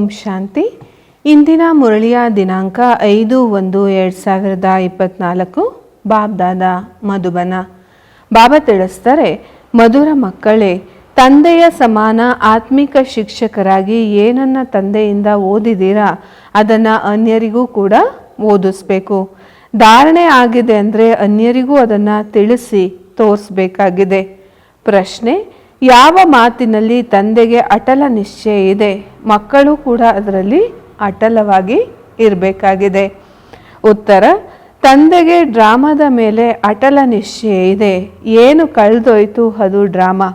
ಓಂ ಶಾಂತಿ. ಇಂದಿನ ಮುರಳಿಯ ದಿನಾಂಕ ಐದು ಒಂದು ಎರಡು ಸಾವಿರದ ಇಪ್ಪತ್ನಾಲ್ಕು. ಬಾಬ್ದಾದ ಮಧುಬನ. ಬಾಬಾ ತಿಳಿಸ್ತಾರೆ ಮಧುರ ಮಕ್ಕಳೇ, ತಂದೆಯ ಸಮಾನ ಆತ್ಮಿಕ ಶಿಕ್ಷಕರಾಗಿ ಏನನ್ನ ತಂದೆಯಿಂದ ಓದಿದ್ದೀರಾ? ಅದನ್ನು ಅನ್ಯರಿಗೂ ಕೂಡ ಓದಿಸ್ಬೇಕು. ಧಾರಣೆ ಆಗಿದೆ ಅಂದರೆ ಅನ್ಯರಿಗೂ ಅದನ್ನು ತಿಳಿಸಿ, ತೋರಿಸ್ಬೇಕಾಗಿದೆ. ಪ್ರಶ್ನೆ ಯಾವ ಮಾತಿನಲ್ಲಿ ತಂದೆಗೆ ಅಟಲ ನಿಶ್ಚಯ ಇದೆ, ಮಕ್ಕಳು ಕೂಡ ಅದರಲ್ಲಿ ಅಟಲವಾಗಿ ಇರಬೇಕಾಗಿದೆ. ಉತ್ತರ, ತಂದೆಗೆ ಡ್ರಾಮಾದ ಮೇಲೆ ಅಟಲ ನಿಶ್ಚಯ ಇದೆ. ಏನು ಕಳೆದೋಯ್ತು ಅದು ಡ್ರಾಮಾ.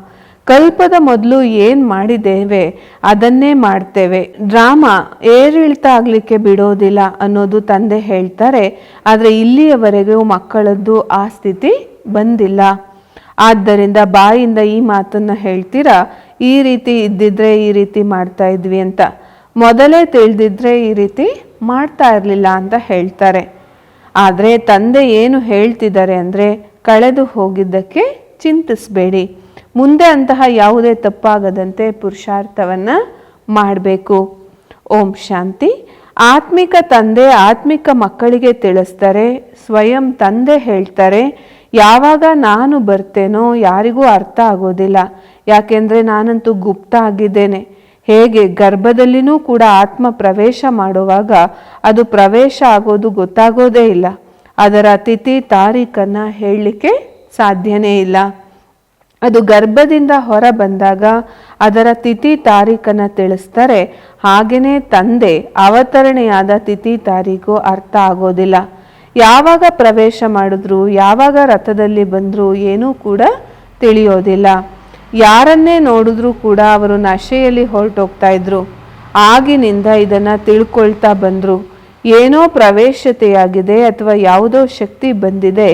ಕಲ್ಪದ ಮೊದಲು ಏನು ಮಾಡಿದ್ದೇವೆ, ಅದನ್ನೇ ಮಾಡ್ತೇವೆ. ಡ್ರಾಮಾ ಏರಿಳಿತ ಆಗಲಿಕ್ಕೆ ಬಿಡೋದಿಲ್ಲ ಅನ್ನೋದು ತಂದೆ ಹೇಳ್ತಾರೆ, ಆದರೆ ಇಲ್ಲಿಯವರೆಗೂ ಮಕ್ಕಳದ್ದು ಆ ಸ್ಥಿತಿ ಬಂದಿಲ್ಲ. ಆದ್ದರಿಂದ ಬಾಯಿಂದ ಈ ಮಾತನ್ನ ಹೇಳ್ತೀರಾ? ಈ ರೀತಿ ಇದ್ದಿದ್ರೆ ಈ ರೀತಿ ಮಾಡ್ತಾ ಇದ್ವಿ ಅಂತ. ಮೊದಲೇ ತಿಳಿದಿದ್ರೆ ಈ ರೀತಿ ಮಾಡ್ತಾ ಇರಲಿಲ್ಲ ಅಂತ ಹೇಳ್ತಾರೆ. ಆದರೆ ತಂದೆ ಏನು ಹೇಳ್ತಿದ್ದಾರೆ ಅಂದರೆ ಕಳೆದು ಹೋಗಿದ್ದಕ್ಕೆ ಚಿಂತಿಸಬೇಡಿ. ಮುಂದೆ ಅಂತಹ ಯಾವುದೇ ತಪ್ಪಾಗದಂತೆ ಪುರುಷಾರ್ಥವನ್ನು ಮಾಡಬೇಕು. ಓಂ ಶಾಂತಿ. ಆತ್ಮಿಕ ತಂದೆ ಆತ್ಮಿಕ ಮಕ್ಕಳಿಗೆ ತಿಳಿಸ್ತಾರೆ, ಸ್ವಯಂ ತಂದೆ ಹೇಳ್ತಾರೆ ಯಾವಾಗ ನಾನು ಬರ್ತೇನೋ ಯಾರಿಗೂ ಅರ್ಥ ಆಗೋದಿಲ್ಲ. ಯಾಕೆಂದರೆ ನಾನಂತೂ ಗುಪ್ತ ಆಗಿದ್ದೇನೆ. ಹೇಗೆ? ಗರ್ಭದಲ್ಲಿನೂ ಕೂಡ ಆತ್ಮ ಪ್ರವೇಶ ಮಾಡುವಾಗ ಅದು ಪ್ರವೇಶ ಆಗೋದು ಗೊತ್ತಾಗೋದೇ ಇಲ್ಲ. ಅದರ ತಿಥಿ ತಾರೀಖನ್ನು ಹೇಳಲಿಕ್ಕೆ ಸಾಧ್ಯನೇ ಇಲ್ಲ. ಅದು ಗರ್ಭದಿಂದ ಹೊರ ಬಂದಾಗ ಅದರ ತಿಥಿ ತಾರೀಖನ್ನು ತಿಳಿಸ್ತಾರೆ. ಹಾಗೆಯೇ ತಂದೆ ಅವತರಣೆಯಾದ ತಿಥಿ ತಾರೀಖು ಅರ್ಥ ಆಗೋದಿಲ್ಲ. ಯಾವಾಗ ಪ್ರವೇಶ ಮಾಡಿದ್ರು, ಯಾವಾಗ ರಥದಲ್ಲಿ ಬಂದರೂ ಏನೂ ಕೂಡ ತಿಳಿಯೋದಿಲ್ಲ. ಯಾರನ್ನೇ ನೋಡಿದ್ರೂ ಕೂಡ ಅವರು ನಶೆಯಲ್ಲಿ ಹೊರಟೋಗ್ತಾ ಇದ್ರು. ಆಗಿನಿಂದ ಇದನ್ನು ತಿಳ್ಕೊಳ್ತಾ ಬಂದರು. ಏನೋ ಪ್ರವೇಶತೆಯಾಗಿದೆ ಅಥವಾ ಯಾವುದೋ ಶಕ್ತಿ ಬಂದಿದೆ,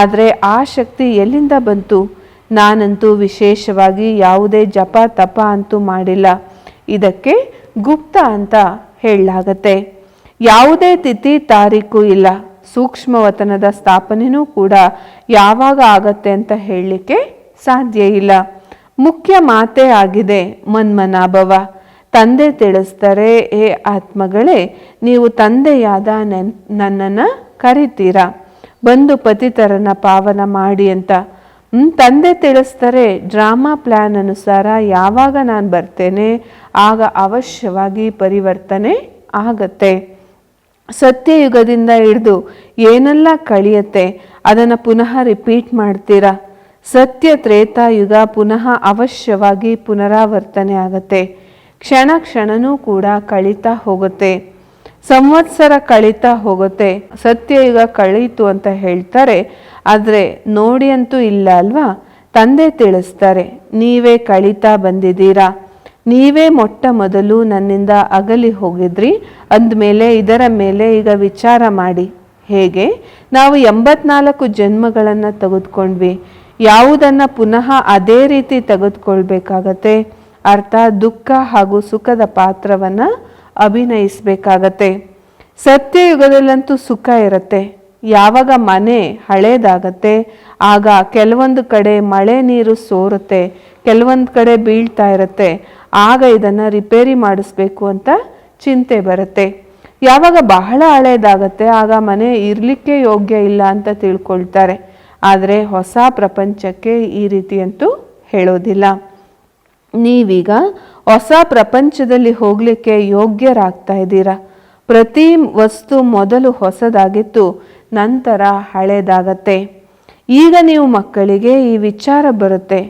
ಆದರೆ ಆ ಶಕ್ತಿ ಎಲ್ಲಿಂದ ಬಂತು? ನಾನಂತೂ ವಿಶೇಷವಾಗಿ ಯಾವುದೇ ಜಪ ತಪ ಅಂತೂ ಮಾಡಿಲ್ಲ. ಇದಕ್ಕೆ ಗುಪ್ತ ಅಂತ ಹೇಳಲಾಗತ್ತೆ. ಯಾವುದೇ ತಿಥಿ ತಾರೀಕು ಇಲ್ಲ. ಸೂಕ್ಷ್ಮವತನದ ಸ್ಥಾಪನೆಯೂ ಕೂಡ ಯಾವಾಗ ಆಗತ್ತೆ ಅಂತ ಹೇಳಲಿಕ್ಕೆ ಸಾಧ್ಯ ಇಲ್ಲ. ಮುಖ್ಯ ಮಾತೇ ಆಗಿದೆ, ಮನ್ಮನಾಭವ. ತಂದೆ ತಿಳಿಸ್ತಾರೆ, ಏ ಆತ್ಮಗಳೇ, ನೀವು ತಂದೆಯಾದ ನೆನ್, ನನ್ನನ್ನು ಕರಿತೀರಾ? ಬಂದು ಪತಿತರನ ಪಾವನ ಮಾಡಿ ಅಂತ. ತಂದೆ ತಿಳಿಸ್ತಾರೆ, ಡ್ರಾಮಾ ಪ್ಲ್ಯಾನ್ ಅನುಸಾರ ಯಾವಾಗ ನಾನು ಬರ್ತೇನೆ, ಆಗ ಅವಶ್ಯವಾಗಿ ಪರಿವರ್ತನೆ ಆಗತ್ತೆ. ಸತ್ಯಯುಗದಿಂದ ಹಿಡಿದು ಏನೆಲ್ಲ ಕಳಿಯತ್ತೆ, ಅದನ್ನು ಪುನಃ ರಿಪೀಟ್ ಮಾಡ್ತೀರಾ? ಸತ್ಯ ತ್ರೇತಾಯುಗ ಪುನಃ ಅವಶ್ಯವಾಗಿ ಪುನರಾವರ್ತನೆ ಆಗತ್ತೆ. ಕ್ಷಣ ಕ್ಷಣನೂ ಕೂಡ ಕಳೀತಾ ಹೋಗುತ್ತೆ. ಸಂವತ್ಸರ ಕಳೀತಾ ಹೋಗುತ್ತೆ. ಸತ್ಯಯುಗ ಕಳೀತು ಅಂತ ಹೇಳ್ತಾರೆ, ಆದರೆ ನೋಡಿ ಅಂತೂ ಇಲ್ಲ ಅಲ್ವಾ? ತಂದೆ ತಿಳಿಸ್ತಾರೆ, ನೀವೇ ಕಳೀತಾ ಬಂದಿದ್ದೀರಾ? ನೀವೇ ಮೊಟ್ಟ ಮೊದಲು ನನ್ನಿಂದ ಅಗಲಿ ಹೋಗಿದ್ರಿ, ಅಂದಮೇಲೆ ಇದರ ಮೇಲೆ ಈಗ ವಿಚಾರ ಮಾಡಿ. ಹೇಗೆ? ನಾವು ಎಂಬತ್ನಾಲ್ಕು ಜನ್ಮಗಳನ್ನು ತೆಗೆದುಕೊಂಡ್ವಿ. ಯಾವುದನ್ನು ಪುನಃ ಅದೇ ರೀತಿ ತೆಗೆದುಕೊಳ್ಬೇಕಾಗತ್ತೆ? ಅರ್ಥ, ದುಃಖ ಹಾಗೂ ಸುಖದ ಪಾತ್ರವನ್ನು ಅಭಿನಯಿಸಬೇಕಾಗತ್ತೆ. ಸತ್ಯಯುಗದಲ್ಲಂತೂ ಸುಖ ಇರುತ್ತೆ. ಯಾವಾಗ ಮನೆ ಹಳೇದಾಗತ್ತೆ, ಆಗ ಕೆಲವೊಂದು ಕಡೆ ಮಳೆ ನೀರು ಸೋರುತ್ತೆ, ಕೆಲವೊಂದು ಕಡೆ ಬೀಳ್ತಾ ಇರುತ್ತೆ. ಆಗ ಇದನ್ನು ರಿಪೇರಿ ಮಾಡಿಸ್ಬೇಕು ಅಂತ ಚಿಂತೆ ಬರುತ್ತೆ. ಯಾವಾಗ ಬಹಳ ಹಳೇದಾಗತ್ತೆ, ಆಗ ಮನೆ ಇರಲಿಕ್ಕೆ ಯೋಗ್ಯ ಇಲ್ಲ ಅಂತ ತಿಳ್ಕೊಳ್ತಾರೆ. ಆದರೆ ಹೊಸ ಪ್ರಪಂಚಕ್ಕೆ ಈ ರೀತಿಯಂತೂ ಹೇಳೋದಿಲ್ಲ. ನೀವೀಗ ಹೊಸ ಪ್ರಪಂಚದಲ್ಲಿ ಹೋಗಲಿಕ್ಕೆ ಯೋಗ್ಯರಾಗ್ತಾ ಇದ್ದೀರಾ? ಪ್ರತಿ ವಸ್ತು ಮೊದಲು ಹೊಸದಾಗಿತ್ತು, ನಂತರ ಹಳೇದಾಗತ್ತೆ. ಈಗ ನೀವು ಮಕ್ಕಳಿಗೆ ಈ ವಿಚಾರ ಬರುತ್ತೆ.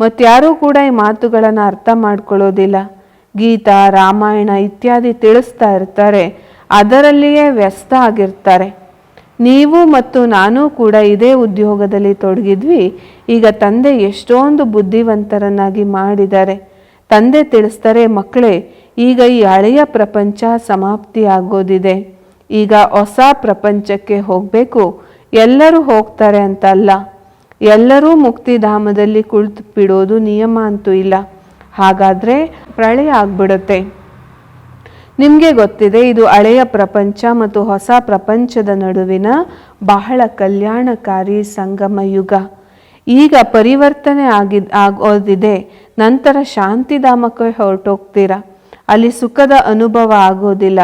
ಮತ್ತಾರೂ ಕೂಡ ಈ ಮಾತುಗಳನ್ನು ಅರ್ಥ ಮಾಡ್ಕೊಳ್ಳೋದಿಲ್ಲ. ಗೀತಾ, ರಾಮಾಯಣ ಇತ್ಯಾದಿ ತಿಳಿಸ್ತಾ ಇರ್ತಾರೆ. ಅದರಲ್ಲಿಯೇ ವ್ಯಸ್ತ ಆಗಿರ್ತಾರೆ. ನೀವು ಮತ್ತು ನಾನು ಕೂಡ ಇದೇ ಉದ್ಯೋಗದಲ್ಲಿ ತೊಡಗಿದ್ವಿ. ಈಗ ತಂದೆ ಎಷ್ಟೊಂದು ಬುದ್ಧಿವಂತರನ್ನಾಗಿ ಮಾಡಿದ್ದಾರೆ. ತಂದೆ ತಿಳಿಸ್ತಾರೆ, ಮಕ್ಕಳೇ, ಈಗ ಈ ಹಳೆಯ ಪ್ರಪಂಚ ಸಮಾಪ್ತಿ ಆಗೋದಿದೆ. ಈಗ ಹೊಸ ಪ್ರಪಂಚಕ್ಕೆ ಹೋಗಬೇಕು. ಎಲ್ಲರೂ ಹೋಗ್ತಾರೆ ಅಂತ ಅಲ್ಲ ಎಲ್ಲರೂ ಮುಕ್ತಿಧಾಮದಲ್ಲಿ ಕುಳಿತು ಬಿಡೋದು ನಿಯಮ ಅಂತೂ ಇಲ್ಲ. ಹಾಗಾದರೆ ಪ್ರಳಯ ಆಗ್ಬಿಡುತ್ತೆ. ನಿಮಗೆ ಗೊತ್ತಿದೆ, ಇದು ಹಳೆಯ ಪ್ರಪಂಚ ಮತ್ತು ಹೊಸ ಪ್ರಪಂಚದ ನಡುವಿನ ಬಹಳ ಕಲ್ಯಾಣಕಾರಿ ಸಂಗಮ ಯುಗ. ಈಗ ಪರಿವರ್ತನೆ ಆಗಿ, ಆಗೋದಿದೆ. ನಂತರ ಶಾಂತಿಧಾಮಕ್ಕೆ ಹೊರಟೋಗ್ತೀರಾ? ಅಲ್ಲಿ ಸುಖದ ಅನುಭವ ಆಗೋದಿಲ್ಲ.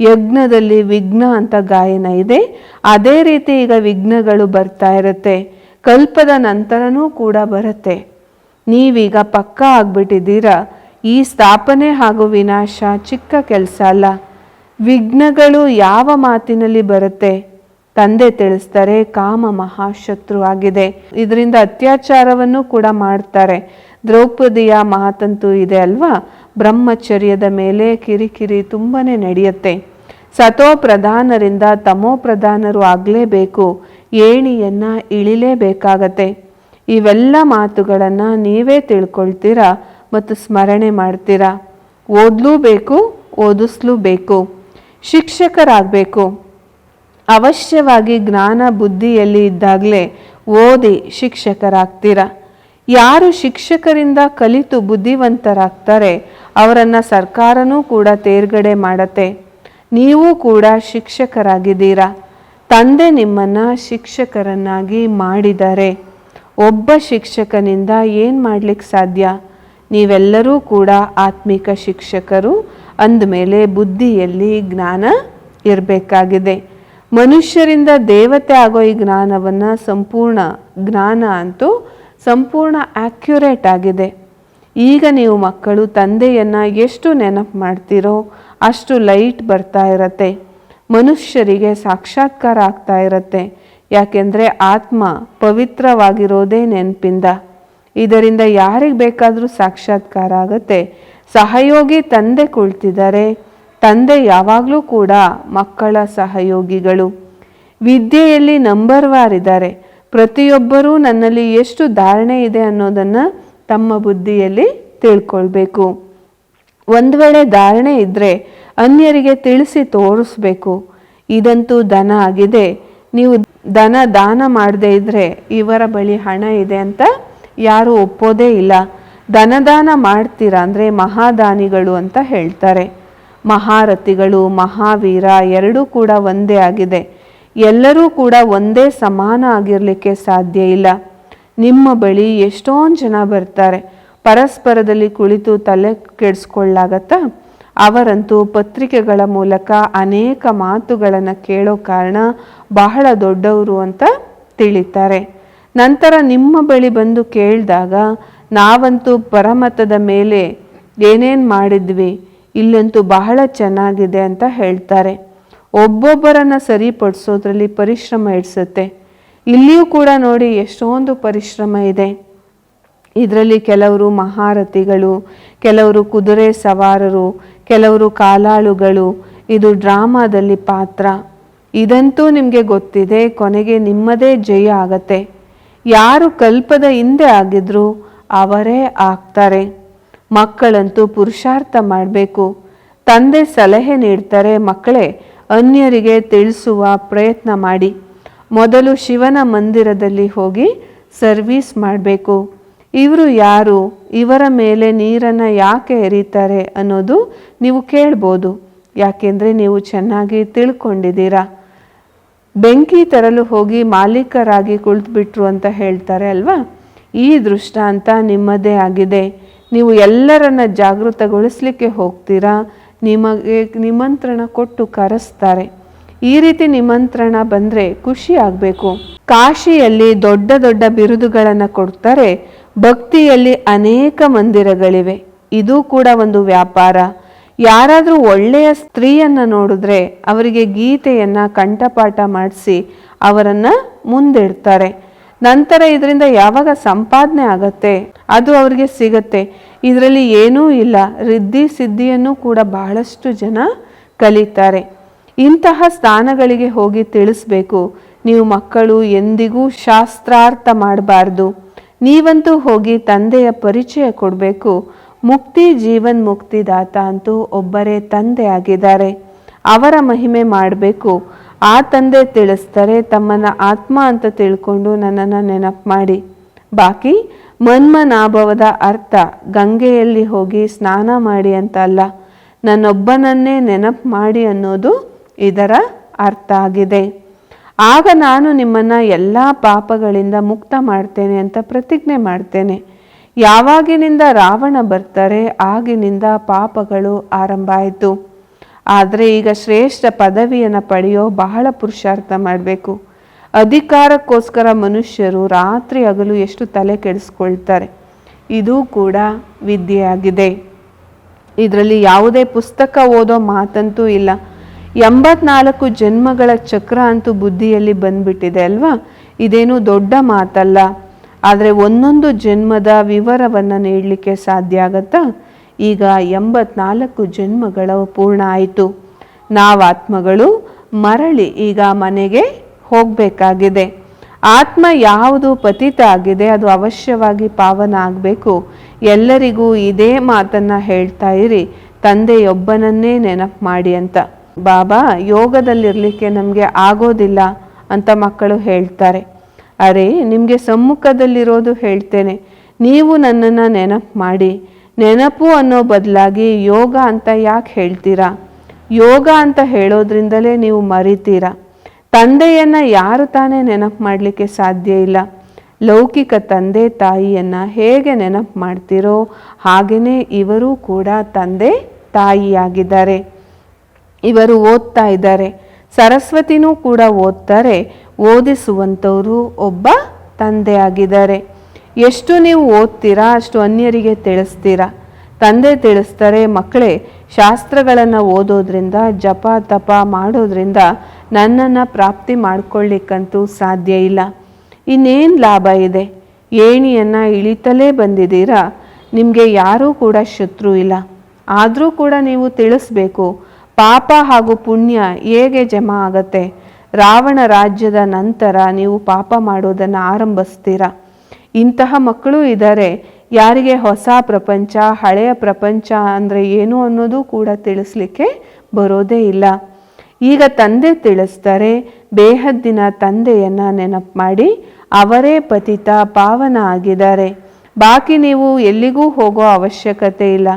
ಯಜ್ಞದಲ್ಲಿ ವಿಘ್ನ ಅಂತ ಗಾಯನ ಇದೆ. ಅದೇ ರೀತಿ ಈಗ ವಿಘ್ನಗಳು ಬರ್ತಾ ಇರುತ್ತೆ. ಕಲ್ಪದ ನಂತರನೂ ಕೂಡ ಬರುತ್ತೆ. ನೀವೀಗ ಪಕ್ಕ ಆಗ್ಬಿಟ್ಟಿದ್ದೀರಾ. ಈ ಸ್ಥಾಪನೆ ಹಾಗೂ ವಿನಾಶ ಚಿಕ್ಕ ಕೆಲಸ ಅಲ್ಲ. ವಿಘ್ನಗಳು ಯಾವ ಮಾತಿನಲ್ಲಿ ಬರುತ್ತೆ? ತಂದೆ ತಿಳಿಸ್ತಾರೆ ಕಾಮ ಮಹಾಶತ್ರು ಆಗಿದೆ. ಇದರಿಂದ ಅತ್ಯಾಚಾರವನ್ನು ಕೂಡ ಮಾಡ್ತಾರೆ. ದ್ರೌಪದಿಯ ಮಾತಂತೂ ಇದೆ ಅಲ್ವಾ? ಬ್ರಹ್ಮಚರ್ಯದ ಮೇಲೆ ಕಿರಿಕಿರಿ ತುಂಬನೇ ನಡೆಯುತ್ತೆ. ಸತೋ ಪ್ರಧಾನರಿಂದ ತಮೋ ಪ್ರಧಾನರು ಆಗಲೇಬೇಕು. ಏಣಿಯನ್ನ ಇಳಿಲೇಬೇಕಾಗತ್ತೆ. ಇವೆಲ್ಲ ಮಾತುಗಳನ್ನು ನೀವೇ ತಿಳ್ಕೊಳ್ತೀರಾ ಮತ್ತು ಸ್ಮರಣೆ ಮಾಡ್ತೀರಾ? ಓದ್ಲೂಬೇಕು, ಓದಿಸ್ಲೂಬೇಕು. ಶಿಕ್ಷಕರಾಗಬೇಕು. ಅವಶ್ಯವಾಗಿ ಜ್ಞಾನ ಬುದ್ಧಿಯಲ್ಲಿ ಇದ್ದಾಗಲೇ ಓದಿ ಶಿಕ್ಷಕರಾಗ್ತೀರಾ? ಯಾರು ಶಿಕ್ಷಕರಿಂದ ಕಲಿತು ಬುದ್ಧಿವಂತರಾಗ್ತಾರೆ, ಅವರನ್ನು ಸರ್ಕಾರನೂ ಕೂಡ ತೇರ್ಗಡೆ ಮಾಡತ್ತೆ. ನೀವು ಕೂಡ ಶಿಕ್ಷಕರಾಗಿದ್ದೀರಾ? ತಂದೆ ನಿಮ್ಮನ್ನು ಶಿಕ್ಷಕರನ್ನಾಗಿ ಮಾಡಿದ್ದಾರೆ ಒಬ್ಬ ಶಿಕ್ಷಕನಿಂದ ಏನು ಮಾಡ್ಲಿಕ್ಕೆ ಸಾಧ್ಯ? ನೀವೆಲ್ಲರೂ ಕೂಡ ಆತ್ಮಿಕ ಶಿಕ್ಷಕರು ಅಂದಮೇಲೆ ಬುದ್ಧಿಯಲ್ಲಿ ಜ್ಞಾನ ಇರಬೇಕಾಗಿದೆ. ಮನುಷ್ಯರಿಂದ ದೇವತೆ ಆಗೋ ಈ ಜ್ಞಾನವನ್ನು ಸಂಪೂರ್ಣ ಜ್ಞಾನ ಅಂತೂ ಸಂಪೂರ್ಣ ಆಕ್ಯುರೇಟ್ ಆಗಿದೆ. ಈಗ ನೀವು ಮಕ್ಕಳು ತಂದೆಯನ್ನು ಎಷ್ಟು ನೆನಪು ಮಾಡ್ತೀರೋ ಅಷ್ಟು ಲೈಟ್ ಬರ್ತಾ ಇರತ್ತೆ. ಮನುಷ್ಯರಿಗೆ ಸಾಕ್ಷಾತ್ಕಾರ ಆಗ್ತಾ ಇರುತ್ತೆ. ಯಾಕೆಂದರೆ ಆತ್ಮ ಪವಿತ್ರವಾಗಿರೋದೇ ನೆನಪಿಂದ. ಇದರಿಂದ ಯಾರಿಗೆ ಬೇಕಾದರೂ ಸಾಕ್ಷಾತ್ಕಾರ ಆಗುತ್ತೆ. ಸಹಯೋಗಿ ತಂದೆ ಕುಳ್ತಿದ್ದಾರೆ. ತಂದೆ ಯಾವಾಗಲೂ ಕೂಡ ಮಕ್ಕಳ ಸಹಯೋಗಿಗಳು. ವಿದ್ಯೆಯಲ್ಲಿ ನಂಬರ್ ವಾರ್ ಇದ್ದಾರೆ. ಪ್ರತಿಯೊಬ್ಬರೂ ನನ್ನಲ್ಲಿ ಎಷ್ಟು ಧಾರಣೆ ಇದೆ ಅನ್ನೋದನ್ನು ತಮ್ಮ ಬುದ್ಧಿಯಲ್ಲಿ ತಿಳ್ಕೊಳ್ಬೇಕು. ಒಂದು ವೇಳೆ ಧಾರಣೆ ಇದ್ದರೆ ಅನ್ಯರಿಗೆ ತಿಳಿಸಿ ತೋರಿಸ್ಬೇಕು. ಇದಂತೂ ದನ ಆಗಿದೆ. ನೀವು ದನ ದಾನ ಮಾಡದೇ ಇದ್ದರೆ ಇವರ ಬಳಿ ಹಣ ಇದೆ ಅಂತ ಯಾರು ಒಪ್ಪೋದೇ ಇಲ್ಲ. ದನದಾನ ಮಾಡ್ತೀರಾ ಅಂದರೆ ಮಹಾದಾನಿಗಳು ಅಂತ ಹೇಳ್ತಾರೆ. ಮಹಾರಥಿಗಳು, ಮಹಾವೀರ ಎರಡೂ ಕೂಡ ಒಂದೇ ಆಗಿದೆ. ಎಲ್ಲರೂ ಕೂಡ ಒಂದೇ ಸಮಾನ ಆಗಿರಲಿಕ್ಕೆ ಸಾಧ್ಯ ಇಲ್ಲ. ನಿಮ್ಮ ಬಳಿ ಎಷ್ಟೊಂದು ಜನ ಬರ್ತಾರೆ. ಪರಸ್ಪರದಲ್ಲಿ ಕುಳಿತು ತಲೆ ಕೆಡಿಸ್ಕೊಳ್ಳಾಗತ್ತಾ? ಅವರಂತೂ ಪತ್ರಿಕೆಗಳ ಮೂಲಕ ಅನೇಕ ಮಾತುಗಳನ್ನು ಕೇಳೋ ಕಾರಣ ಬಹಳ ದೊಡ್ಡವರು ಅಂತ ತಿಳಿತಾರೆ. ನಂತರ ನಿಮ್ಮ ಬಳಿ ಬಂದು ಕೇಳಿದಾಗ, ನಾವಂತೂ ಪರಮತದ ಮೇಲೆ ಏನೇನು ಮಾಡಿದ್ವಿ, ಇಲ್ಲಂತೂ ಬಹಳ ಚೆನ್ನಾಗಿದೆ ಅಂತ ಹೇಳ್ತಾರೆ. ಒಬ್ಬೊಬ್ಬರನ್ನು ಸರಿಪಡಿಸೋದ್ರಲ್ಲಿ ಪರಿಶ್ರಮ ಇಡಿಸುತ್ತೆ ಇಲ್ಲಿಯೂ ಕೂಡ ನೋಡಿ ಎಷ್ಟೊಂದು ಪರಿಶ್ರಮ ಇದೆ. ಇದರಲ್ಲಿ ಕೆಲವರು ಮಹಾರಥಿಗಳು, ಕೆಲವರು ಕುದುರೆ ಸವಾರರು ಕೆಲವರು ಕಾಲಾಳುಗಳು, ಇದು ಡ್ರಾಮಾದಲ್ಲಿ ಪಾತ್ರ. ಇದಂತೂ ನಿಮಗೆ ಗೊತ್ತಿದೆ, ಕೊನೆಗೆ ನಿಮ್ಮದೇ ಜಯ ಆಗತ್ತೆ. ಯಾರು ಕಲ್ಪದ ಹಿಂದೆ ಆಗಿದ್ರು ಅವರೇ ಆಗ್ತಾರೆ. ಮಕ್ಕಳಂತೂ ಪುರುಷಾರ್ಥ ಮಾಡಬೇಕು. ತಂದೆ ಸಲಹೆ ನೀಡ್ತಾರೆ, ಮಕ್ಕಳೇ, ಅನ್ಯರಿಗೆ ತಿಳಿಸುವ ಪ್ರಯತ್ನ ಮಾಡಿ. ಮೊದಲು ಶಿವನ ಮಂದಿರದಲ್ಲಿ ಹೋಗಿ ಸರ್ವೀಸ್ ಮಾಡಬೇಕು. ಇವರು ಯಾರು? ಇವರ ಮೇಲೆ ನೀರನ್ನು ಯಾಕೆ ಎರೀತಾರೆ ಅನ್ನೋದು ನೀವು ಕೇಳ್ಬೋದು. ಯಾಕೆಂದರೆ ನೀವು ಚೆನ್ನಾಗಿ ತಿಳ್ಕೊಂಡಿದ್ದೀರಾ. ಬೆಂಕಿ ತರಲು ಹೋಗಿ ಮಾಲೀಕರಾಗಿ ಕುಳಿತುಬಿಟ್ರು ಅಂತ ಹೇಳ್ತಾರೆ ಅಲ್ವಾ? ಈ ದೃಷ್ಟಾಂತ ನಿಮ್ಮದೇ ಆಗಿದೆ. ನೀವು ಎಲ್ಲರನ್ನ ಜಾಗೃತಗೊಳಿಸ್ಲಿಕ್ಕೆ ಹೋಗ್ತೀರಾ? ನಿಮಗೆ ನಿಮಂತ್ರಣ ಕೊಟ್ಟು ಕರೆಸ್ತಾರೆ. ಈ ರೀತಿ ನಿಮಂತ್ರಣ ಬಂದರೆ ಖುಷಿ ಆಗಬೇಕು. ಕಾಶಿಯಲ್ಲಿ ದೊಡ್ಡ ದೊಡ್ಡ ಬಿರುದುಗಳನ್ನು ಕೊಡ್ತಾರೆ. ಭಕ್ತಿಯಲ್ಲಿ ಅನೇಕ ಮಂದಿರಗಳಿವೆ. ಇದು ಕೂಡ ಒಂದು ವ್ಯಾಪಾರ. ಯಾರಾದರೂ ಒಳ್ಳೆಯ ಸ್ತ್ರೀಯನ್ನ ನೋಡಿದ್ರೆ ಅವರಿಗೆ ಗೀತೆಯನ್ನು, ಕಂಠಪಾಠ ಮಾಡಿಸಿ ಅವರನ್ನು ಮುಂದಿಡ್ತಾರೆ. ನಂತರ ಇದರಿಂದ ಯಾವಾಗ ಸಂಪಾದನೆ ಆಗತ್ತೆ, ಅದು ಅವರಿಗೆ ಸಿಗತ್ತೆ. ಇದರಲ್ಲಿ ಏನೂ ಇಲ್ಲ. ರಿದ್ಧಿ ಸಿದ್ಧಿಯನ್ನು ಕೂಡ ಬಹಳಷ್ಟು ಜನ ಕಲಿತಾರೆ. ಇಂತಹ ಸ್ಥಾನಗಳಿಗೆ ಹೋಗಿ ತಿಳಿಸ್ಬೇಕು. ನೀವು ಮಕ್ಕಳು ಎಂದಿಗೂ ಶಾಸ್ತ್ರಾರ್ಥ ಮಾಡಬಾರ್ದು. ನೀವಂತೂ ಹೋಗಿ ತಂದೆಯ ಪರಿಚಯ ಕೊಡಬೇಕು. ಮುಕ್ತಿ ಜೀವನ್ ಮುಕ್ತಿದಾತ ಅಂತೂ ಒಬ್ಬರೇ ತಂದೆ ಆಗಿದ್ದಾರೆ. ಅವರ ಮಹಿಮೆ ಮಾಡಬೇಕು. ಆ ತಂದೆ ತಿಳಿಸ್ತಾರೆ ತಮ್ಮನ ಆತ್ಮ ಅಂತ ತಿಳ್ಕೊಂಡು ನನ್ನನ್ನು ನೆನಪು ಮಾಡಿ. ಬಾಕಿ ಮನ್ಮನಾಭವದ ಅರ್ಥ, ಗಂಗೆಯಲ್ಲಿ ಹೋಗಿ ಸ್ನಾನ ಮಾಡಿ ಅಂತ ಅಲ್ಲ ನನ್ನೊಬ್ಬನನ್ನೇ ನೆನಪು ಮಾಡಿ ಅನ್ನೋದು ಇದರ ಅರ್ಥ ಆಗಿದೆ. ಆಗ ನಾನು ನಿಮ್ಮನ್ನು ಎಲ್ಲ ಪಾಪಗಳಿಂದ ಮುಕ್ತ ಮಾಡ್ತೇನೆ ಅಂತ ಪ್ರತಿಜ್ಞೆ ಮಾಡ್ತೇನೆ. ಯಾವಾಗಿನಿಂದ ರಾವಣ ಬರ್ತಾರೆ, ಆಗಿನಿಂದ ಪಾಪಗಳು ಆರಂಭ ಆಯಿತು ಆದರೆ ಈಗ ಶ್ರೇಷ್ಠ ಪದವಿಯನ್ನು ಪಡೆಯೋ ಬಹಳ ಪುರುಷಾರ್ಥ ಮಾಡಬೇಕು. ಅಧಿಕಾರಕ್ಕೋಸ್ಕರ ಮನುಷ್ಯರು ರಾತ್ರಿ ಹಗಲು ಎಷ್ಟು ತಲೆ ಕೆಡಿಸ್ಕೊಳ್ತಾರೆ. ಇದು ಕೂಡ ವಿದ್ಯೆಯಾಗಿದೆ. ಇದರಲ್ಲಿ ಯಾವುದೇ ಪುಸ್ತಕ ಓದೋ ಮಾತಂತೂ ಇಲ್ಲ. ಎಂಬತ್ನಾಲ್ಕು ಜನ್ಮಗಳ ಚಕ್ರ ಅಂತೂ ಬುದ್ಧಿಯಲ್ಲಿ ಬಂದ್ಬಿಟ್ಟಿದೆ ಅಲ್ವಾ? ಇದೇನು ದೊಡ್ಡ ಮಾತಲ್ಲ. ಆದರೆ ಒಂದೊಂದು ಜನ್ಮದ ವಿವರವನ್ನು ನೀಡಲಿಕ್ಕೆ ಸಾಧ್ಯ ಆಗತ್ತಾ? ಈಗ ಎಂಬತ್ನಾಲ್ಕು ಜನ್ಮಗಳು ಪೂರ್ಣ ಆಯಿತು. ನಾವಾತ್ಮಗಳು ಮರಳಿ ಈಗ ಮನೆಗೆ ಹೋಗಬೇಕಾಗಿದೆ. ಆತ್ಮ ಯಾವುದು ಪತಿತ ಆಗಿದೆ ಅದು ಅವಶ್ಯವಾಗಿ ಪಾವನ ಆಗಬೇಕು. ಎಲ್ಲರಿಗೂ ಇದೇ ಮಾತನ್ನು ಹೇಳ್ತಾ ಇರಿ, ತಂದೆಯೊಬ್ಬನನ್ನೇ ನೆನಪು ಮಾಡಿ ಅಂತ. ಬಾಬಾ, ಯೋಗದಲ್ಲಿರಲಿಕ್ಕೆ ನಮಗೆ ಆಗೋದಿಲ್ಲ ಅಂತ ಮಕ್ಕಳು ಹೇಳ್ತಾರೆ. ಅರೆ, ನಿಮಗೆ ಸಮ್ಮುಖದಲ್ಲಿರೋದು ಹೇಳ್ತೇನೆ. ನೀವು ನನ್ನನ್ನು ನೆನಪು ಮಾಡಿ. ನೆನಪು ಅನ್ನೋ ಬದಲಾಗಿ ಯೋಗ ಅಂತ ಯಾಕೆ ಹೇಳ್ತೀರಾ? ಯೋಗ ಅಂತ ಹೇಳೋದ್ರಿಂದಲೇ ನೀವು ಮರಿತೀರಾ? ತಂದೆಯನ್ನು ಯಾರು ತಾನೇ ನೆನಪು ಮಾಡಲಿಕ್ಕೆ ಸಾಧ್ಯ ಇಲ್ಲ. ಲೌಕಿಕ ತಂದೆ, ತಾಯಿಯನ್ನು ಹೇಗೆ ನೆನಪು ಮಾಡ್ತೀರೋ ಹಾಗೆಯೇ ಇವರೂ ಕೂಡ ತಂದೆ, ತಾಯಿಯಾಗಿದ್ದಾರೆ. ಇವರು ಓದ್ತಾ ಇದ್ದಾರೆ. ಸರಸ್ವತಿನೂ ಕೂಡ ಓದ್ತಾರೆ. ಓದಿಸುವಂಥವರು ಒಬ್ಬ ತಂದೆ ಆಗಿದ್ದಾರೆ ಎಷ್ಟು ನೀವು ಓದ್ತೀರಾ, ಅಷ್ಟು ಅನ್ಯರಿಗೆ ತಿಳಿಸ್ತೀರಾ? ತಂದೆ ತಿಳಿಸ್ತಾರೆ, ಮಕ್ಕಳೇ, ಶಾಸ್ತ್ರಗಳನ್ನು ಓದೋದ್ರಿಂದ, ಜಪ ತಪ ಮಾಡೋದ್ರಿಂದ ನನ್ನನ್ನು ಪ್ರಾಪ್ತಿ ಮಾಡ್ಕೊಳ್ಳಿಕ್ಕಂತೂ ಸಾಧ್ಯ ಇಲ್ಲ. ಇನ್ನೇನು ಲಾಭ ಇದೆ? ಏಣಿಯನ್ನು ಇಳಿತಲೇ ಬಂದಿದ್ದೀರಾ? ನಿಮಗೆ ಯಾರೂ ಕೂಡ ಶತ್ರು ಇಲ್ಲ. ಆದರೂ ಕೂಡ ನೀವು ತಿಳಿಸ್ಬೇಕು. ಪಾಪ ಹಾಗೂ ಪುಣ್ಯ ಹೇಗೆ ಜಮಾ ಆಗತ್ತೆ? ರಾವಣ ರಾಜ್ಯದ ನಂತರ ನೀವು ಪಾಪ ಮಾಡೋದನ್ನು ಆರಂಭಿಸ್ತೀರಾ? ಇಂತಹ ಮಕ್ಕಳು ಇದ್ದಾರೆ ಯಾರಿಗೆ ಹೊಸ ಪ್ರಪಂಚ, ಹಳೆಯ ಪ್ರಪಂಚ ಅಂದರೆ ಏನು ಅನ್ನೋದು ಕೂಡ ತಿಳಿಸ್ಲಿಕ್ಕೆ ಬರೋದೇ ಇಲ್ಲ. ಈಗ ತಂದೆ ತಿಳಿಸ್ತಾರೆ, ಬೇಹದ್ದಿನ ತಂದೆಯನ್ನ ನೆನಪು ಮಾಡಿ, ಅವರೇ ಪತಿತ, ಪಾವನ ಆಗಿದ್ದಾರೆ. ಬಾಕಿ ನೀವು ಎಲ್ಲಿಗೂ ಹೋಗೋ ಅವಶ್ಯಕತೆ ಇಲ್ಲ.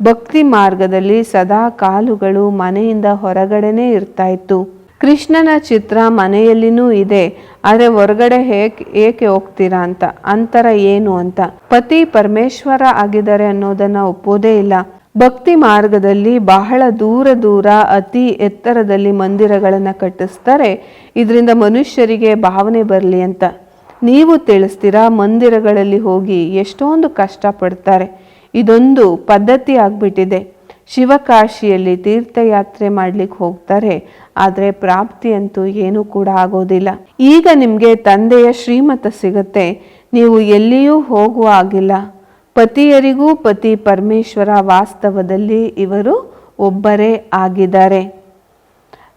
ಭಕ್ತಿ ಮಾರ್ಗದಲ್ಲಿ ಸದಾ ಕಾಲುಗಳು ಮನೆಯಿಂದ ಹೊರಗಡೆನೇ ಇರ್ತಾ ಇತ್ತು ಕೃಷ್ಣನ ಚಿತ್ರ ಮನೆಯಲ್ಲಿನೂ ಇದೆ, ಆದರೆ ಹೊರಗಡೆ ಹೇಗೆ, ಏಕೆ ಹೋಗ್ತೀರಾ ಅಂತ, ಅಂತರ ಏನು ಅಂತ. ಪತಿ ಪರಮೇಶ್ವರ ಆಗಿದ್ದಾರೆ ಅನ್ನೋದನ್ನ ಒಪ್ಪೋದೇ ಇಲ್ಲ. ಭಕ್ತಿ ಮಾರ್ಗದಲ್ಲಿ ಬಹಳ ದೂರ ದೂರ, ಅತಿ ಎತ್ತರದಲ್ಲಿ ಮಂದಿರಗಳನ್ನು ಕಟ್ಟಿಸ್ತಾರೆ. ಇದರಿಂದ ಮನುಷ್ಯರಿಗೆ ಭಾವನೆ ಬರಲಿ ಅಂತ. ನೀವು ತಿಳಿಸ್ತೀರಾ ಮಂದಿರಗಳಲ್ಲಿ ಹೋಗಿ ಎಷ್ಟೊಂದು ಕಷ್ಟಪಡ್ತಾರೆ. ಇದೊಂದು ಪದ್ಧತಿ ಆಗಿಬಿಟ್ಟಿದೆ. ಶಿವಕಾಶಿಯಲ್ಲಿ ತೀರ್ಥಯಾತ್ರೆ ಮಾಡ್ಲಿಕ್ಕೆ ಹೋಗ್ತಾರೆ. ಆದರೆ ಪ್ರಾಪ್ತಿ ಅಂತೂ ಏನೂ ಕೂಡ ಆಗೋದಿಲ್ಲ. ಈಗ ನಿಮಗೆ ತಂದೆಯ ಶ್ರೀಮತ ಸಿಗುತ್ತೆ. ನೀವು ಎಲ್ಲಿಯೂ ಹೋಗುವ ಆಗಿಲ್ಲ ಪತಿಯರಿಗೂ ಪತಿ ಪರಮೇಶ್ವರ ವಾಸ್ತವದಲ್ಲಿ ಇವರು ಒಬ್ಬರೇ ಆಗಿದ್ದಾರೆ.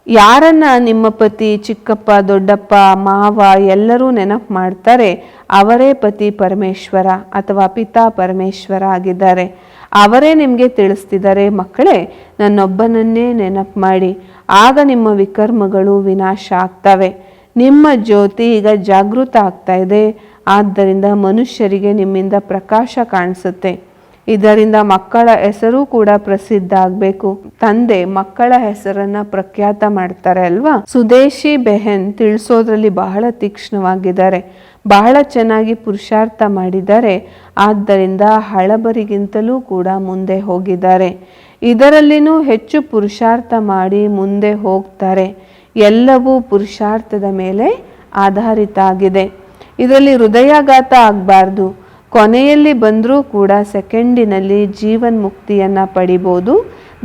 ಯಾರನ್ನ ನಿಮ್ಮ ಪತಿ, ಚಿಕ್ಕಪ್ಪ, ದೊಡ್ಡಪ್ಪ, ಮಾವ ಎಲ್ಲರೂ ನೆನಪು ಮಾಡ್ತಾರೆ, ಅವರೇ ಪತಿ ಪರಮೇಶ್ವರ ಅಥವಾ ಪಿತಾ ಪರಮೇಶ್ವರ ಆಗಿದ್ದಾರೆ. ಅವರೇ ನಿಮಗೆ ತಿಳಿಸ್ತಿದ್ದಾರೆ, ಮಕ್ಕಳೇ, ನನ್ನೊಬ್ಬನನ್ನೇ ನೆನಪು ಮಾಡಿ. ಆಗ ನಿಮ್ಮ ವಿಕರ್ಮಗಳು ವಿನಾಶ ಆಗ್ತವೆ. ನಿಮ್ಮ ಜ್ಯೋತಿ ಈಗ ಜಾಗೃತ ಆಗ್ತಾ ಇದೆ. ಆದ್ದರಿಂದ ಮನುಷ್ಯರಿಗೆ ನಿಮ್ಮಿಂದ ಪ್ರಕಾಶ ಕಾಣಿಸುತ್ತೆ. ಇದರಿಂದ ಮಕ್ಕಳ ಹೆಸರು ಕೂಡ ಪ್ರಸಿದ್ಧ ಆಗಬೇಕು. ತಂದೆ ಮಕ್ಕಳ ಹೆಸರನ್ನ ಪ್ರಖ್ಯಾತ ಮಾಡ್ತಾರೆ ಅಲ್ವಾ? ಸುದೇಶಿ ಬೆಹೆನ್ ತಿಳಿಸೋದ್ರಲ್ಲಿ ಬಹಳ ತೀಕ್ಷ್ಣವಾಗಿದ್ದಾರೆ. ಬಹಳ ಚೆನ್ನಾಗಿ ಪುರುಷಾರ್ಥ ಮಾಡಿದ್ದಾರೆ. ಆದ್ದರಿಂದ ಹಳಬರಿಗಿಂತಲೂ ಕೂಡ ಮುಂದೆ ಹೋಗಿದ್ದಾರೆ. ಇದರಲ್ಲಿನೂ ಹೆಚ್ಚು ಪುರುಷಾರ್ಥ ಮಾಡಿ ಮುಂದೆ ಹೋಗ್ತಾರೆ. ಎಲ್ಲವೂ ಪುರುಷಾರ್ಥದ ಮೇಲೆ ಆಧಾರಿತ ಆಗಿದೆ. ಇದರಲ್ಲಿ ಹೃದಯಾಘಾತ ಆಗಬಾರ್ದು. ಕೊನೆಯಲ್ಲಿ ಬಂದರೂ ಕೂಡ ಸೆಕೆಂಡಿನಲ್ಲಿ ಜೀವನ್ ಮುಕ್ತಿಯನ್ನು ಪಡಿಬೋದು.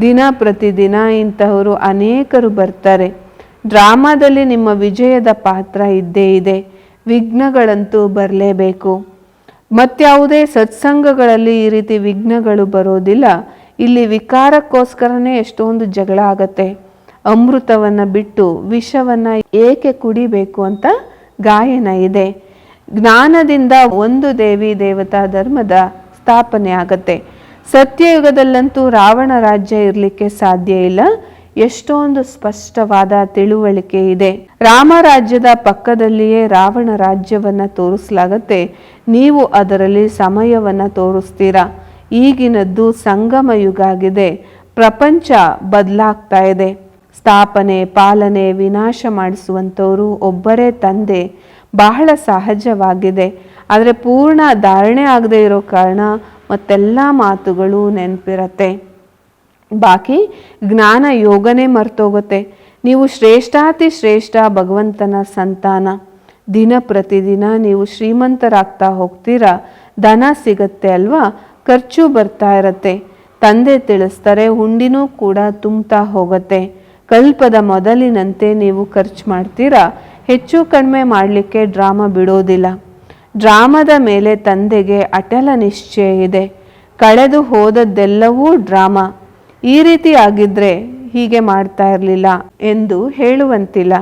ದಿನ ಪ್ರತಿದಿನ ಇಂತಹವರು ಅನೇಕರು ಬರ್ತಾರೆ. ಡ್ರಾಮಾದಲ್ಲಿ ನಿಮ್ಮ ವಿಜಯದ ಪಾತ್ರ ಇದ್ದೇ ಇದೆ. ವಿಘ್ನಗಳಂತೂ ಬರಲೇಬೇಕು. ಮತ್ಯಾವುದೇ ಸತ್ಸಂಗಗಳಲ್ಲಿ ಈ ರೀತಿ ವಿಘ್ನಗಳು ಬರೋದಿಲ್ಲ. ಇಲ್ಲಿ ವಿಕಾರಕ್ಕೋಸ್ಕರನೇ ಎಷ್ಟೊಂದು ಜಗಳ ಆಗತ್ತೆ. ಅಮೃತವನ್ನು ಬಿಟ್ಟು ವಿಷವನ್ನು ಏಕೆ ಕುಡಿಬೇಕು ಅಂತ ಗಾಯನ ಇದೆ. ಜ್ಞಾನದಿಂದ ಒಂದು ದೇವಿ ದೇವತಾ ಧರ್ಮದ ಸ್ಥಾಪನೆ ಆಗತ್ತೆ. ಸತ್ಯಯುಗದಲ್ಲಂತೂ ರಾವಣ ರಾಜ್ಯ ಇರಲಿಕ್ಕೆ ಸಾಧ್ಯ ಇಲ್ಲ. ಎಷ್ಟೊಂದು ಸ್ಪಷ್ಟವಾದ ತಿಳುವಳಿಕೆ ಇದೆ. ರಾಮರಾಜ್ಯದ ಪಕ್ಕದಲ್ಲಿಯೇ ರಾವಣ ರಾಜ್ಯವನ್ನ ತೋರಿಸಲಾಗತ್ತೆ. ನೀವು ಅದರಲ್ಲಿ ಸಮಯವನ್ನ ತೋರಿಸ್ತೀರಾ? ಈಗಿನದ್ದು ಸಂಗಮ ಯುಗ ಆಗಿದೆ. ಪ್ರಪಂಚ ಬದಲಾಗ್ತಾ ಇದೆ. ಸ್ಥಾಪನೆ, ಪಾಲನೆ, ವಿನಾಶ ಮಾಡಿಸುವಂಥವರು ಒಬ್ಬರೇ ತಂದೆ. ಬಹಳ ಸಹಜವಾಗಿದೆ. ಆದರೆ ಪೂರ್ಣ ಧಾರಣೆ ಆಗದೆ ಇರೋ ಕಾರಣ ಮತ್ತೆಲ್ಲ ಮಾತುಗಳು ನೆನಪಿರತ್ತೆ. ಬಾಕಿ ಜ್ಞಾನ ಯೋಗನೇ ಮರ್ತೋಗುತ್ತೆ. ನೀವು ಶ್ರೇಷ್ಠಾತಿ ಶ್ರೇಷ್ಠ ಭಗವಂತನ ಸಂತಾನ. ದಿನ ಪ್ರತಿದಿನ ನೀವು ಶ್ರೀಮಂತರಾಗ್ತಾ ಹೋಗ್ತೀರಾ? ಧನ ಸಿಗತ್ತೆ ಅಲ್ವಾ? ಖರ್ಚು ಬರ್ತಾ ಇರತ್ತೆ. ತಂದೆ ತಿಳಿಸ್ತಾರೆ ಹುಂಡಿನೂ ಕೂಡ ತುಂಬ್ತಾ ಹೋಗುತ್ತೆ. ಕಲ್ಪದ ಮೊದಲಿನಂತೆ ನೀವು ಖರ್ಚು ಮಾಡ್ತೀರಾ? ಹೆಚ್ಚು ಕಡಿಮೆ ಮಾಡಲಿಕ್ಕೆ ಡ್ರಾಮಾ ಬಿಡೋದಿಲ್ಲ. ಡ್ರಾಮದ ಮೇಲೆ ತಂದೆಗೆ ಅಟಲ ನಿಶ್ಚಯ ಇದೆ. ಕಳೆದು ಹೋದದ್ದೆಲ್ಲವೂ ಡ್ರಾಮಾ. ಈ ರೀತಿ ಆಗಿದ್ರೆ ಹೀಗೆ ಮಾಡ್ತಾ ಇರಲಿಲ್ಲ ಎಂದು ಹೇಳುವಂತಿಲ್ಲ.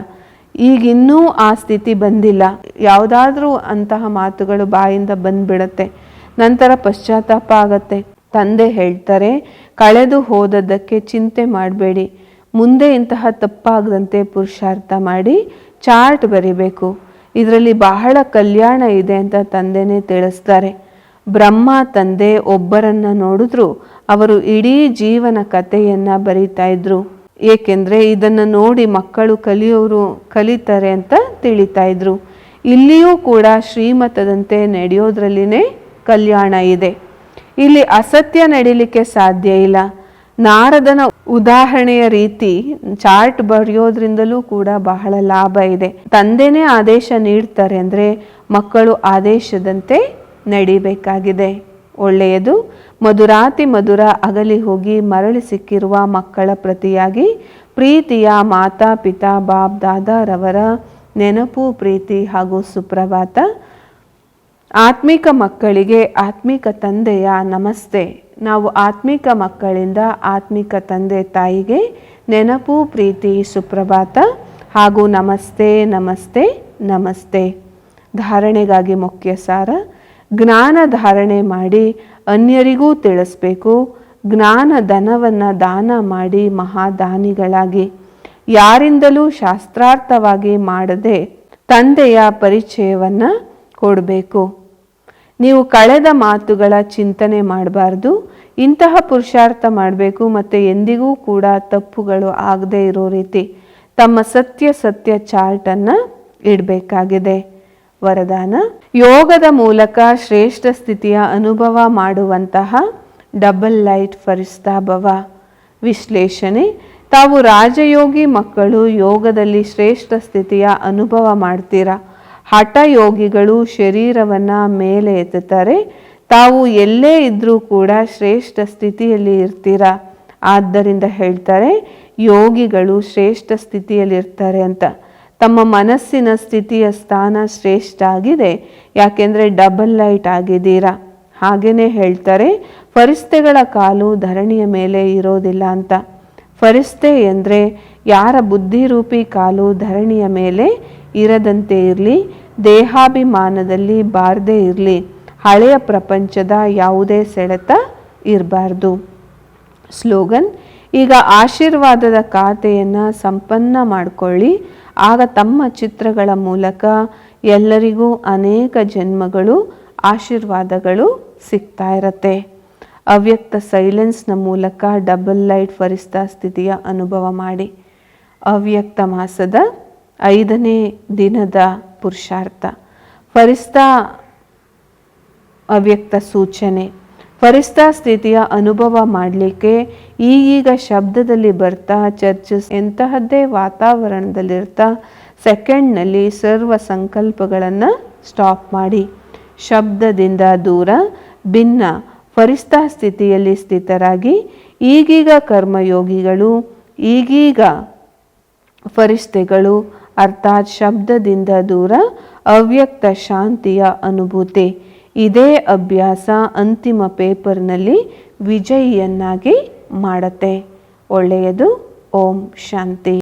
ಈಗಿನ್ನೂ ಆ ಸ್ಥಿತಿ ಬಂದಿಲ್ಲ. ಯಾವುದಾದ್ರೂ ಅಂತಹ ಮಾತುಗಳು ಬಾಯಿಂದ ಬಂದ್ಬಿಡತ್ತೆ. ನಂತರ ಪಶ್ಚಾತ್ತಾಪ ಆಗತ್ತೆ. ತಂದೆ ಹೇಳ್ತಾರೆ, ಕಳೆದು ಹೋದದ್ದಕ್ಕೆ ಚಿಂತೆ ಮಾಡಬೇಡಿ. ಮುಂದೆ ಇಂತಹ ತಪ್ಪಾಗದಂತೆ ಪುರುಷಾರ್ಥ ಮಾಡಿ. ಚಾರ್ಟ್ ಬರಿಬೇಕು. ಇದರಲ್ಲಿ ಬಹಳ ಕಲ್ಯಾಣ ಇದೆ ಅಂತ ತಂದೆನೇ ತಿಳಿಸ್ತಾರೆ. ಬ್ರಹ್ಮ ತಂದೆ ಒಬ್ಬರನ್ನ ನೋಡಿದ್ರು ಅವರು ಇಡೀ ಜೀವನ ಕಥೆಯನ್ನು ಬರೀತಾ ಇದ್ರು. ಏಕೆಂದರೆ ಇದನ್ನ ನೋಡಿ ಮಕ್ಕಳು ಕಲಿಯೋರು ಕಲಿತಾರೆ ಅಂತ ತಿಳಿತಾ ಇದ್ರು. ಇಲ್ಲಿಯೂ ಕೂಡ ಶ್ರೀಮತದಂತೆ ನಡೆಯೋದ್ರಲ್ಲಿನೇ ಕಲ್ಯಾಣ ಇದೆ. ಇಲ್ಲಿ ಅಸತ್ಯ ನಡೀಲಿಕ್ಕೆ ಸಾಧ್ಯ ಇಲ್ಲ. ನಾರದನ ಉದಾಹರಣೆಯ ರೀತಿ ಚಾರ್ಟ್ ಬರೆಯೋದ್ರಿಂದಲೂ ಕೂಡ ಬಹಳ ಲಾಭ ಇದೆ. ತಂದೆನೇ ಆದೇಶ ನೀಡ್ತಾರೆ ಅಂದ್ರೆ ಮಕ್ಕಳು ಆದೇಶದಂತೆ ನಡಿಬೇಕಾಗಿದೆ. ಒಳ್ಳೆಯದು, ಮಧುರಾತಿ ಮಧುರ ಅಗಲಿ ಹೋಗಿ ಮರಳಿ ಸಿಕ್ಕಿರುವ ಮಕ್ಕಳ ಪ್ರತಿಯಾಗಿ ಪ್ರೀತಿಯ ಮಾತಾ, ಪಿತಾ ಬಾಬ್ ದಾದಾರವರ ನೆನಪು, ಪ್ರೀತಿ ಹಾಗೂ ಸುಪ್ರಭಾತ ಆತ್ಮಿಕ ಮಕ್ಕಳಿಗೆ ಆತ್ಮಿಕ ತಂದೆಯ ನಮಸ್ತೆ. ನಾವು ಆತ್ಮಿಕ ಮಕ್ಕಳಿಂದ ಆತ್ಮಿಕ ತಂದೆ ತಾಯಿಗೆ ನೆನಪು, ಪ್ರೀತಿ, ಸುಪ್ರಭಾತ ಹಾಗೂ ನಮಸ್ತೆ ನಮಸ್ತೆ ನಮಸ್ತೆ. ಧಾರಣೆಗಾಗಿ ಮುಖ್ಯ ಸಾರ ಜ್ಞಾನ ಧಾರಣೆ ಮಾಡಿ ಅನ್ಯರಿಗೂ ತಿಳಿಸ್ಬೇಕು. ಜ್ಞಾನ ಧನವನ್ನು ದಾನ ಮಾಡಿ ಮಹಾದಾನಿಗಳಾಗಿ. ಯಾರಿಂದಲೂ ಶಾಸ್ತ್ರಾರ್ಥವಾಗಿ ಮಾಡದೆ ತಂದೆಯ ಪರಿಚಯವನ್ನು ಕೊಡಬೇಕು. ನೀವು ಕಳೆದ ಮಾತುಗಳ ಚಿಂತನೆ ಮಾಡಬಾರ್ದು. ಇಂತಹ ಪುರುಷಾರ್ಥ ಮಾಡಬೇಕು ಮತ್ತು ಎಂದಿಗೂ ಕೂಡ ತಪ್ಪುಗಳು ಆಗದೇ ಇರೋ ರೀತಿ ತಮ್ಮ ಸತ್ಯ ಸತ್ಯ ಚಾರ್ಟನ್ನು ಇಡಬೇಕಾಗಿದೆ. ವರದಾನ, ಯೋಗದ ಮೂಲಕ ಶ್ರೇಷ್ಠ ಸ್ಥಿತಿಯ ಅನುಭವ ಮಾಡುವಂತಹ ಡಬಲ್ ಲೈಟ್ ಫರಿಸ್ತಾಭವ ವಿಶ್ಲೇಷಣೆ, ತಾವು ರಾಜಯೋಗಿ ಮಕ್ಕಳು ಯೋಗದಲ್ಲಿ ಶ್ರೇಷ್ಠ ಸ್ಥಿತಿಯ ಅನುಭವ ಮಾಡ್ತೀರಾ? ಹಠಯೋಗಿಗಳು ಶರೀರವನ್ನ ಮೇಲೆ ಎತ್ತುತ್ತಾರೆ. ತಾವು ಎಲ್ಲೇ ಇದ್ರೂ ಕೂಡ ಶ್ರೇಷ್ಠ ಸ್ಥಿತಿಯಲ್ಲಿ ಇರ್ತೀರಾ? ಆದ್ದರಿಂದ ಹೇಳ್ತಾರೆ, ಯೋಗಿಗಳು ಶ್ರೇಷ್ಠ ಸ್ಥಿತಿಯಲ್ಲಿ ಇರ್ತಾರೆ ಅಂತ. ತಮ್ಮ ಮನಸ್ಸಿನ ಸ್ಥಿತಿಯ ಸ್ಥಾನ ಶ್ರೇಷ್ಠ ಆಗಿದೆ. ಯಾಕೆಂದರೆ ಡಬಲ್ ಲೈಟ್ ಆಗಿದ್ದೀರಾ? ಹಾಗೇನೆ ಹೇಳ್ತಾರೆ, ಫರಿಸ್ತೆಗಳ ಕಾಲು ಧರಣಿಯ ಮೇಲೆ ಇರೋದಿಲ್ಲ ಅಂತ. ಫರಿಸ್ತೆ ಎಂದರೆ ಯಾರ ಬುದ್ಧಿರೂಪಿ ಕಾಲು ಧರಣಿಯ ಮೇಲೆ ಇರದಂತೆ ಇರಲಿ, ದೇಹಾಭಿಮಾನದಲ್ಲಿ ಬಾರದೇ ಇರಲಿ, ಹಳೆಯ ಪ್ರಪಂಚದ ಯಾವುದೇ ಸೆಳೆತ ಇರಬಾರ್ದು. ಸ್ಲೋಗನ್, ಈಗ ಆಶೀರ್ವಾದದ ಖಾತೆಯನ್ನು ಸಂಪನ್ನ ಮಾಡಿಕೊಳ್ಳಿ. ಆಗ ತಮ್ಮ ಚಿತ್ರಗಳ ಮೂಲಕ ಎಲ್ಲರಿಗೂ ಅನೇಕ ಜನ್ಮಗಳು, ಆಶೀರ್ವಾದಗಳು ಸಿಗ್ತಾ ಇರತ್ತೆ. ಅವ್ಯಕ್ತ ಸೈಲೆನ್ಸ್ನ ಮೂಲಕ ಡಬಲ್ ಲೈಟ್ ಫರಿಸ್ತಾ ಸ್ಥಿತಿಯ ಅನುಭವ ಮಾಡಿ. ಅವ್ಯಕ್ತ ಮಾಸದ ಐದನೇ ದಿನದ ಪುರುಷಾರ್ಥ. ಫರಿಸ್ತಾ ಅವ್ಯಕ್ತ ಸೂಚನೆ. ಫರಿಸ್ತಾ ಸ್ಥಿತಿಯ ಅನುಭವ ಮಾಡಲಿಕ್ಕೆ ಈಗೀಗ ಶಬ್ದದಲ್ಲಿ ಬರ್ತಾ ಚರ್ಚಸ್ ಎಂತಹದ್ದೇ ವಾತಾವರಣದಲ್ಲಿರ್ತಾ ಸೆಕೆಂಡ್ನಲ್ಲಿ ಸರ್ವ ಸಂಕಲ್ಪಗಳನ್ನು ಸ್ಟಾಪ್ ಮಾಡಿ. ಶಬ್ದದಿಂದ ದೂರ, ಭಿನ್ನ. ಫರಿಸ್ತಾ ಸ್ಥಿತಿಯಲ್ಲಿ ಸ್ಥಿತರಾಗಿ ಈಗೀಗ ಕರ್ಮಯೋಗಿಗಳು, ಈಗೀಗ ಫರಿಸ್ತೆಗಳು ಅರ್ಥಾತ್ ಶಬ್ದದಿಂದ ದೂರ ಅವ್ಯಕ್ತ ಶಾಂತಿಯ ಅನುಭೂತಿ. ಇದೇ ಅಭ್ಯಾಸ ಅಂತಿಮ ಪೇಪರ್ನಲ್ಲಿ ವಿಜಯಿಯನ್ನಾಗಿ ಮಾಡತ್ತೆ. ಒಳ್ಳೆಯದು. ಓಂ ಶಾಂತಿ.